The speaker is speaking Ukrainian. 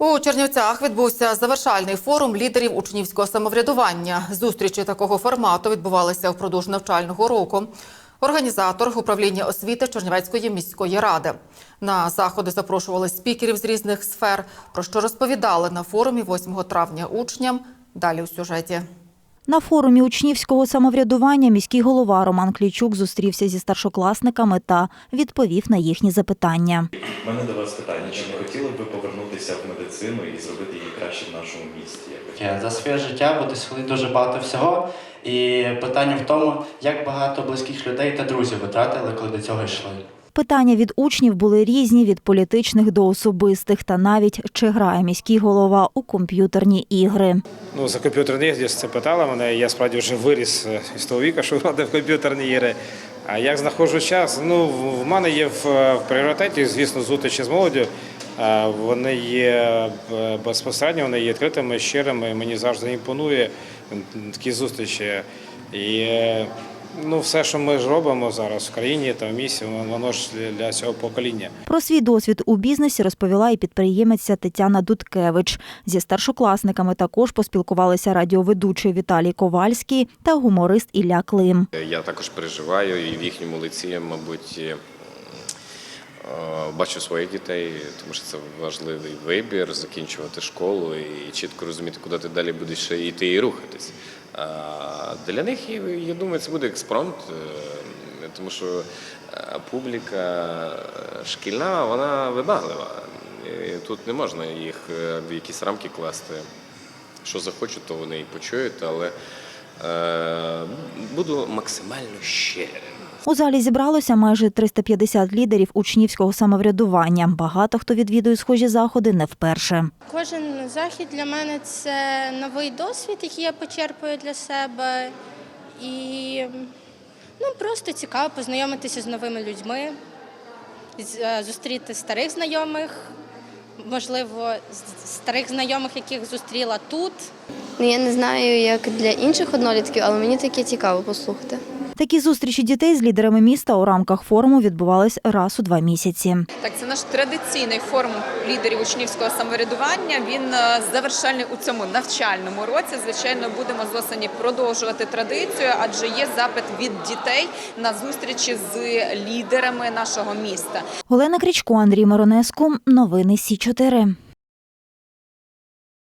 У Чернівцях відбувся завершальний форум лідерів учнівського самоврядування. Зустрічі такого формату відбувалися впродовж навчального року. Організатор управління освіти Чернівецької міської ради. На заходи запрошували спікерів з різних сфер, про що розповідали на форумі 8 травня учням. Далі у сюжеті. На форумі учнівського самоврядування міський голова Роман Клічук зустрівся зі старшокласниками та відповів на їхні запитання. У мене до вас питання: чи не хотіли б ви повернутися в медицину і зробити її краще в нашому місті? за своє життя буду схилити дуже багато всього. І питання в тому, як багато близьких людей та друзів витратили, коли до цього йшли. Питання від учнів були різні від політичних до особистих, та навіть чи грає міський голова у комп'ютерні ігри. Ну, за комп'ютерні ігри це питала мене. Я справді вже виріс е, із того віка, що грати в комп'ютерні ігри. А як знаходжу час? Ну, в мене є в, в пріоритеті, звісно, зустрічі з молоддю. Е, Вони є е, безпосередньо, вони є відкритими, щирими. Мені завжди імпонує такі зустрічі. І е, ну, все, що ми ж робимо зараз в країні та в місті, воно- ж для цього покоління. Про свій досвід у бізнесі розповіла і підприємиця Тетяна Дудкевич. Зі старшокласниками також поспілкувалися радіоведучий Віталій Ковальський та гуморист Ілля Клим. Я також переживаю і в їхньому лиці, мабуть, е, бачу своїх дітей, тому що це важливий вибір закінчувати школу і чітко розуміти, куди ти далі будеш йти і рухатись. Для них, я- думаю, це буде експромт, е, тому що е, публіка е, шкільна, вона вибаглива. Тут не можна їх в якісь рамки класти. Що захочуть, то вони і почують, але буду максимально щирим. У залі зібралося майже 350 лідерів учнівського самоврядування. Багато хто відвідує схожі заходи не вперше. Кожен захід для мене це новий досвід, який я почерпую для себе. І ну, просто цікаво познайомитися з новими людьми, е, зустріти старих знайомих, можливо, старих знайомих, яких зустріла тут. Ну, я не знаю, як для інших однолітків, але мені таке цікаво послухати. Такі зустрічі дітей з лідерами міста у рамках форуму відбувались раз у два місяці. Так, це наш традиційний форум лідерів учнівського самоврядування. Він е, завершальний у цьому навчальному році. Звичайно, будемо з осені продовжувати традицію, адже є запит від дітей на зустрічі з лідерами нашого міста. Олена Крічко, Андрій Миронеску. Новини Сі 4